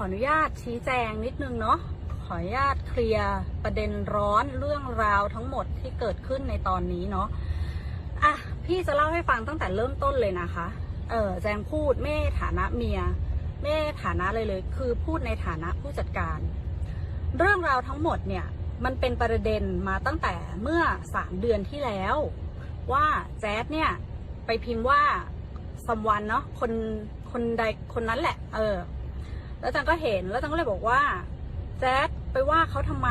ออนุญาตชี้แจงนิดนึงเนาะขออนุญาตเคลียร์ประเด็นร้อนเรื่องราวทั้งหมดที่เกิดขึ้นในตอนนี้เนาะอะพี่จะเล่าให้ฟังตั้งแต่เริ่มต้นเลยนะคะ เออแจงพูดไม่ฐานะเมียไม่ฐานะเลยเลย คือพูดในฐานะผู้จัดการ เรื่องราวทั้งหมดเนี่ยมันเป็นประเด็นมาตั้งแต่เมื่อสามเดือนที่แล้ว ว่าแจ๊ดเนี่ยไปพิมพ์ว่าสมวันเนาะคนคนใดคนนั้นแหละ เออ แล้วจังก็เห็น แล้วจังก็เลยบอกว่า แจ๊ดไปว่าเขาทำไม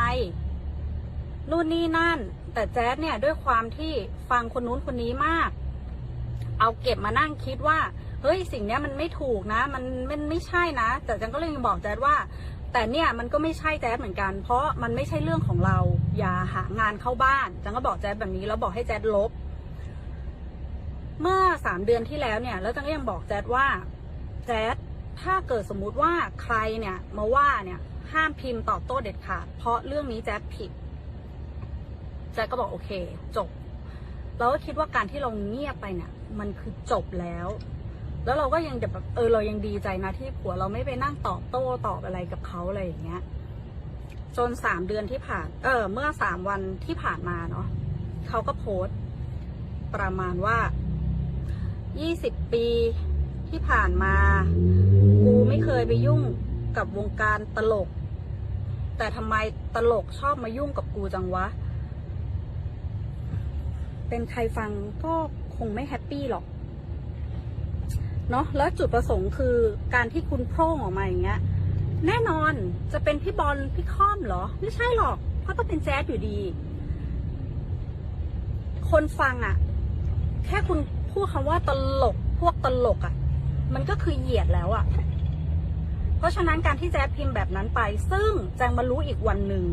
นู่นนี่นั่น แต่แจ๊ดเนี่ยด้วยความที่ฟังคนนู้นคนนี้มาก เอาเก็บมานั่งคิดว่า เฮ้ยสิ่งเนี้ยมันไม่ถูกนะ มันมันไม่ใช่นะ แต่จังก็เลยบอกแจ๊ดว่า แต่เนี่ยมันก็ไม่ใช่แจ๊ดเหมือนกัน เพราะมันไม่ใช่เรื่องของเรา อย่าหางานเข้าบ้าน จังก็บอกแจ๊ดแบบนี้แล้วบอกให้แจ๊ดลบ เมื่อสามเดือนที่แล้วเนี่ย แล้วจังก็ยังบอกแจ๊ดว่า แจ๊ด ถ้าเกิดสมมุติว่าใครเนี่ยมาว่าเนี่ยห้ามพิมพ์ตอบโต้เด็ดขาดเพราะเรื่องนี้แจ๊ผิดแจ๊ดก็บอกโอเค จบ เราก็คิดว่าการที่เราเงียบไปเนี่ย มันคือจบแล้ว แล้วเราก็ยังแบบเออเรายังดีใจนะที่ผัวเราไม่ไปนั่งตอบโต้ตอบอะไรกับเขาอะไรอย่างเงี้ย จนสามเดือนที่ผ่าน เออ เมื่อสามวันที่ผ่านมาเนาะเขาก็โพสต์ ประมาณว่ายี่สิบปี ที่ผ่านมา กูไม่เคยไปยุ่งกับวงการตลก แต่ทำไมตลกชอบมายุ่งกับกูจังวะ เป็นใครฟังก็คงไม่แฮปปี้หรอก เนาะแล้วจุดประสงค์คือการที่คุณโพร่งออกมาอย่างเงี้ย แน่นอนจะเป็นพี่บอลพี่ค่อมเหรอ ไม่ใช่หรอกเพราะต้องเป็นแจ๊ดอยู่ดี คนฟังอะ่ะ แค่คุณพูดคำว่าตลกพวกตลกอะ่ะ มันก็คือเหยียดแล้วอะ่ะ เพราะฉะนั้นการที่แจ๊ดพิมพ์แบบนั้นไป ซึ่งแจงมารู้อีกวันหนึ่ง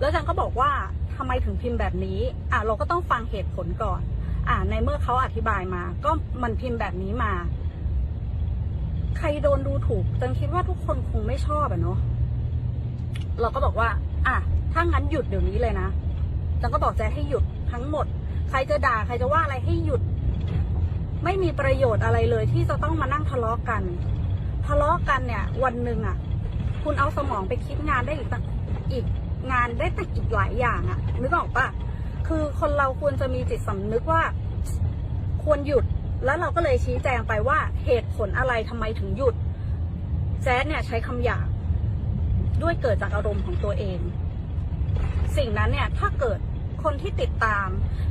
แล้วแจงก็บอกว่าทำไมถึงพิมพ์แบบนี้ อะเราก็ต้องฟังเหตุผลก่อน อะในเมื่อเขาอธิบายมา ก็มันพิมพ์แบบนี้มา ใครโดนดูถูกจังคิดว่าทุกคนคงไม่ชอบอะเนาะ เราก็บอกว่า อะถ้างั้นหยุดเดี๋ยวนี้เลยนะจังก็บอกแจ๊ดให้หยุดทั้งหมด ใครจะด่าใครจะว่าอะไรให้หยุด ไม่มีประโยชน์อะไรเลยที่จะต้องมานั่งทะเลาะกัน ทะเลาะกันเนี่ย วันหนึ่งอะ คุณเอาสมองไปคิดงานได้อีกอีกงานได้ตั้งอีกหลายอย่างอะนึกออกปะคือคนเราควรจะมีจิตสำนึกว่า ควรหยุดแล้วเราก็เลยชี้แจงไปว่าเหตุผลอะไรทำไมถึงหยุดแจ๊ดเนี่ยใช้คำหยาบด้วยเกิดจากอารมณ์ของตัวเอง สิ่งนั้นเนี่ยถ้าเกิดคนที่ติดตาม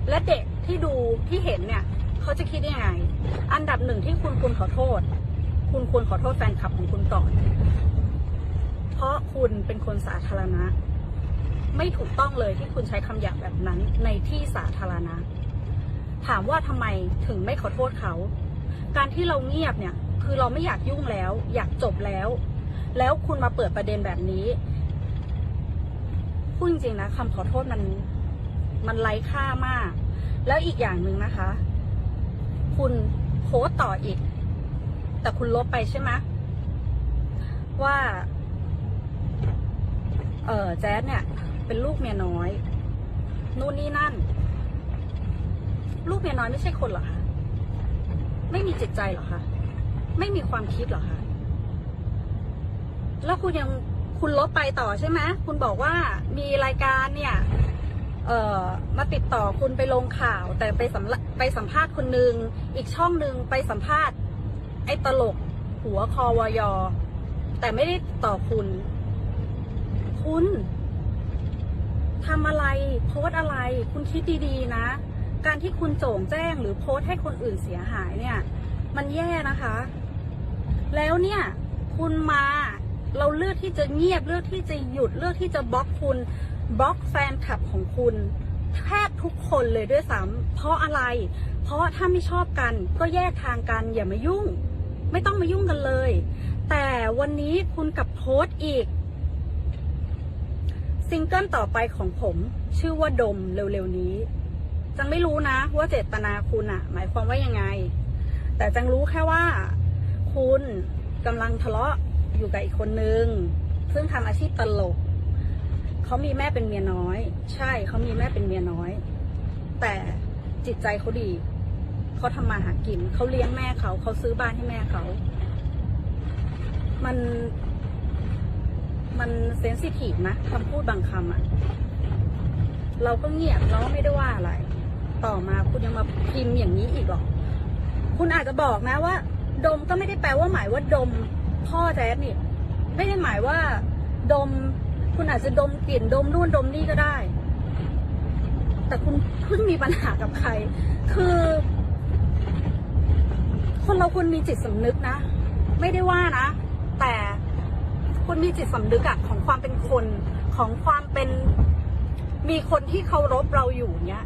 และเด็กที่ดูที่เห็นเนี่ย เขาจะคิดยังไง อันดับหนึ่งที่คุณควรขอโทษ คุณควรขอโทษแฟนคลับของคุณก่อน เพราะคุณเป็นคนสาธารณะ ไม่ถูกต้องเลยที่คุณใช้คำหยาบแบบนั้นในที่สาธารณะ ถามว่าทำไมถึงไม่ขอโทษเขา การที่เราเงียบเนี่ย คือเราไม่อยากยุ่งแล้ว อยากจบแล้ว แล้วคุณมาเปิดประเด็นแบบนี้พูดจริงๆนะคำขอโทษมันมันไร้ค่ามาก แล้วอีกอย่างหนึ่งนะคะ คุณโพสต์ต่ออีก แต่คุณลบไปใช่ไหมว่า เออแจ๊ดเนี่ย เป็นลูกเมียน้อย นู่นนี่นั่น ลูกเมียน้อยไม่ใช่คนเหรอคะไม่มีจิตใจเหรอคะไม่มีความคิดเหรอคะแล้วคุณยังคุณลบไปต่อใช่ไหมคุณบอกว่ามีรายการเนี่ย เอ่อมาติดต่อคุณไปลงข่าว แต่ไปสัมไปสัมภาษณ์คนหนึ่งอีกช่องหนึ่งไปสัมภาษณ์ ไอ้ตลก หัวคอวอยอ แต่ไม่ได้ต,ต่อคุณ คุณทำอะไร โพสอะไร คุณคิดดีๆนะ การที่คุณโจ่งแจ้งหรือโพสให้คนอื่นเสียหายเนี่ย มันแย่นะคะ แล้วเนี่ย คุณมาเราเลือกที่จะเงียบเลือกที่จะหยุดเลือกที่จะบล็อกคุณ บล็อกแฟนคลับของคุณแทบทุกคนเลยด้วยซ้ำเพราะอะไร เพราะถ้าไม่ชอบกันก็แยกทางกันอย่ามายุ่ง ไม่ต้องมายุ่งกันเลย แต่วันนี้คุณกับโพสต์อีก ซิงเกิลต่อไปของผมชื่อว่าดมเร็วๆนี้ จังไม่รู้นะว่าเจตนาคุณอะหมายความว่ายังไง แต่จังรู้แค่ว่า คุณกำลังทะเลาะอยู่กับอีกคนนึง ซึ่งทำอาชีพตลก เขามีแม่เป็นเมียน้อย ใช่เขามีแม่เป็นเมียน้อย แต่จิตใจเขาดีเขาทำมาหากินเขาเลี้ยงแม่เขาเขาซื้อบ้านให้แม่เขา มัน มันเซนซิทีฟนะคำพูดบางคำอะเราก็เงียบเราก็ไม่ได้ว่าอะไร ต่อมาคุณยังมาพิมพ์อย่างนี้อีกหรอคุณอาจจะบอกนะว่า ดมก็ไม่ได้แปลว่าหมายว่าดมพ่อแจ๊ดนี่ ไม่ได้หมายว่า ดม คุณอาจจะดมกลิ่นดมนู่นดมนี่ก็ได้ แต่คุณเพิ่งมีปัญหากับใคร คือ คนเราควรมีจิตสำนึกนะ ไม่ได้ว่านะ แต่คุณมีจิตสำนึกอะของความเป็นคนของความเป็นมีคนที่เคารพเราอยู่เนี้ย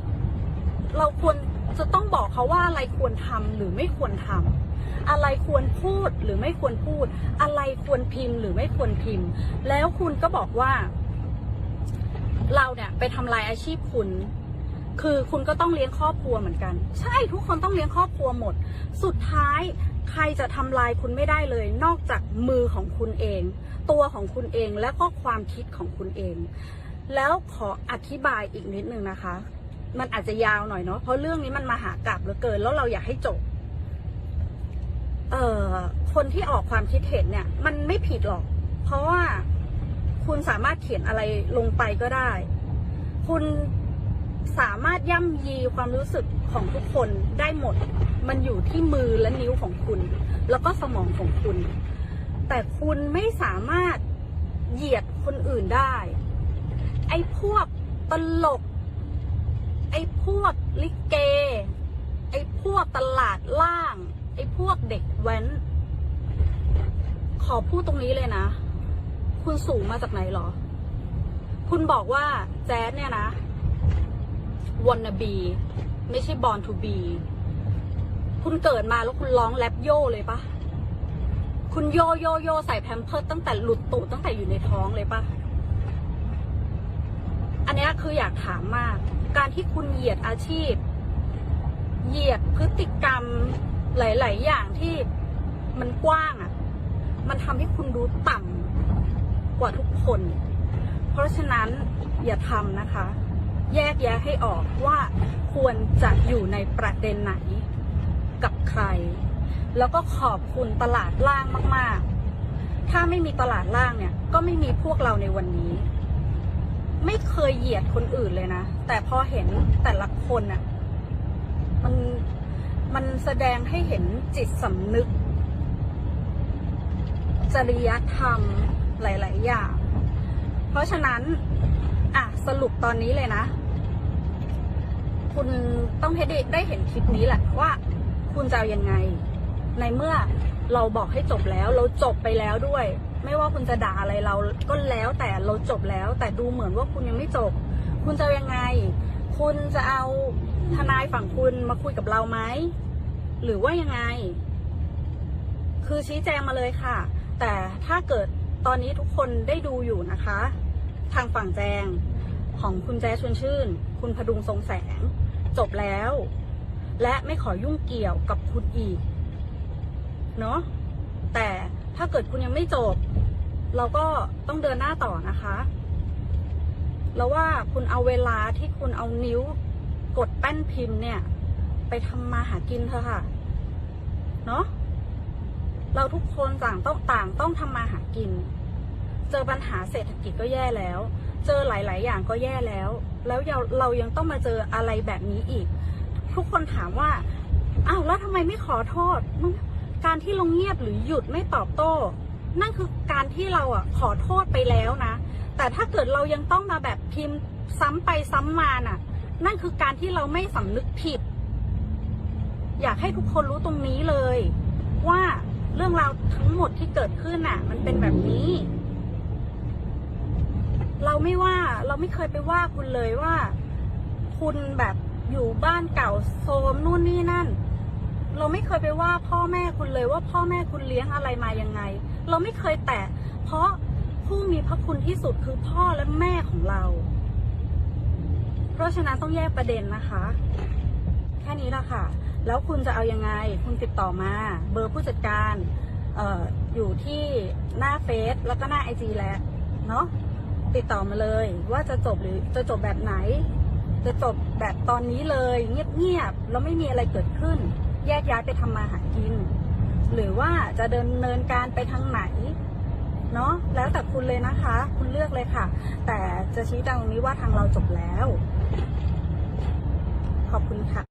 เราควรจะต้องบอกเขาว่าอะไรควรทำหรือไม่ควรทำ อะไรควรพูดหรือไม่ควรพูด อะไรควรพิมพ์หรือไม่ควรพิมพ์ แล้วคุณก็บอกว่า เราเนี่ยไปทำลายอาชีพคุณ คือคุณก็ต้องเลี้ยงครอบครัวเหมือนกัน ใช่ทุกคนต้องเลี้ยงครอบครัวหมด สุดท้ายใครจะทำลายคุณไม่ได้เลย นอกจากมือของคุณเอง ตัวของคุณเองและก็ความคิดของคุณเอง แล้วขออธิบายอีกนิดนึงนะคะ มันอาจจะยาวหน่อยเนาะเพราะเรื่องนี้มันมาหากลับเหลือเกิน แล้วเราอยากให้จบ เอ่อคนที่ออกความคิดเห็นเนี่ย มันไม่ผิดหรอก เพราะว่าคุณสามารถเขียนอะไรลงไปก็ได้ คุณสามารถย่ำยีความรู้สึกของทุกคนได้หมด มันอยู่ที่มือและนิ้วของคุณ แล้วก็สมองของคุณ แต่คุณไม่สามารถเหยียดคนอื่นได้ ไอ้พวกตลก ไอ้พวกลิเก ไอ้พวกตลาดล่าง ไอ้พวกเด็กแว้น ขอพูดตรงนี้เลยนะ คุณสูงมาจากไหนหรอ คุณบอกว่าแจ๊ดเนี่ยนะ wanna be ไม่ใช่ born to be คุณเกิดมาแล้วคุณร้องแรปโย่เลยปะคุณโยโยโยใส่แพมเพิร์สตั้งแต่หลุดตูดตั้งแต่อยู่ในท้องเลยปะอันนี้คืออยากถามมาก การที่คุณเหยียดอาชีพ เหยียดพฤติกรรม หลาย ๆ อย่างที่มันกว้างอะ่ะ มันทำให้คุณดูต่ำกว่าทุกคน เพราะฉะนั้นอย่าทำนะคะ แยกแยะให้ออกว่าควรจะอยู่ในประเด็นไหนกับใคร แล้วก็ขอบคุณตลาดล่างมาก ๆ ถ้าไม่มีตลาดล่างเนี่ย ก็ไม่มีพวกเราในวันนี้ ไม่เคยเหยียดคนอื่นเลยนะ แต่พอเห็นแต่ละคนอะมัน มันแสดงให้เห็นจิตสำนึก จริยธรรมหลาย ๆ อย่าง เพราะฉะนั้น อะ สรุปตอนนี้เลยนะ คุณต้องให้ได้ได้เห็นคลิปนี้แหละว่า คุณจะเอายังไง ในเมื่อเราบอกให้จบแล้ว เราจบไปแล้วด้วย ไม่ว่าคุณจะด่าอะไรเราก็แล้วแต่เราจบแล้ว แต่ดูเหมือนว่าคุณยังไม่จบ คุณจะยังไง คุณจะเอาทนายฝั่งคุณมาคุยกับเราไหม หรือว่ายังไง คือชี้แจงมาเลยค่ะ แต่ถ้าเกิดตอนนี้ทุกคนได้ดูอยู่นะคะ ทางฝั่งแจงของคุณแจชวนชื่น คุณพดุงทรงแสง จบแล้ว และไม่ขอยุ่งเกี่ยวกับคุณอีก เนาะแต่ถ้าเกิดคุณยังไม่จบ เราก็ต้องเดินหน้าต่อนะคะแล้วว่าคุณเอาเวลาที่คุณเอานิ้วกดแป้นพิมพ์เนี่ย ไปทำมาหากินเถอะค่ะ เนาะเราทุกคนต่างต้องต่างต้องทำมาหากิน เจอปัญหาเศรษฐกิจก็แย่แล้ว เจอหลาย ๆ อย่างก็แย่แล้ว แล้วเราเรายังต้องมาเจออะไรแบบนี้อีก ทุกคนถามว่าอ้าวแล้วทำไมไม่ขอโทษการที่ลงเงียบหรือหยุดไม่ตอบโต้ นั่นคือการที่เราอะขอโทษไปแล้วนะ แต่ถ้าเกิดเรายังต้องมาแบบพิมพ์ซ้ำไปซ้ำมาน่ะ นั่นคือการที่เราไม่สำนึกผิด อยากให้ทุกคนรู้ตรงนี้เลย ว่าเรื่องราวทั้งหมดที่เกิดขึ้นน่ะ มันเป็นแบบนี้ เราไม่ว่าเราไม่เคยไปว่าคุณเลยว่า คุณแบบอยู่บ้านเก่าโซมนู่นนี่นั่น เราไม่เคยไปว่าพ่อแม่คุณเลยว่าพ่อแม่คุณเลี้ยงอะไรมายังไง เราไม่เคยแตะเพราะผู้มีพระคุณที่สุดคือพ่อและแม่ของเรา เพราะฉะนั้นต้องแยกประเด็นนะคะ แค่นี้ละค่ะ แล้วคุณจะเอายังไง คุณติดต่อมา เบอร์ผู้จัดการอออยู่ที่หน้าเฟซแล้วก็หน้าไอจีแล้วเนาะติดต่อมาเลยว่าจะจบหรือจะจบแบบไหน จะจบแบบตอนนี้เลย เงียบๆแล้วไม่มีอะไรเกิดขึ้น แยกย้ายไปทำมาหากิน หรือว่าจะเดินเนินการไปทางไหนเนาะแล้วแต่คุณเลยนะคะ คุณเลือกเลยค่ะ แต่จะชี้แจงตรงนี้ว่าทางเราจบแล้ว ขอบคุณค่ะ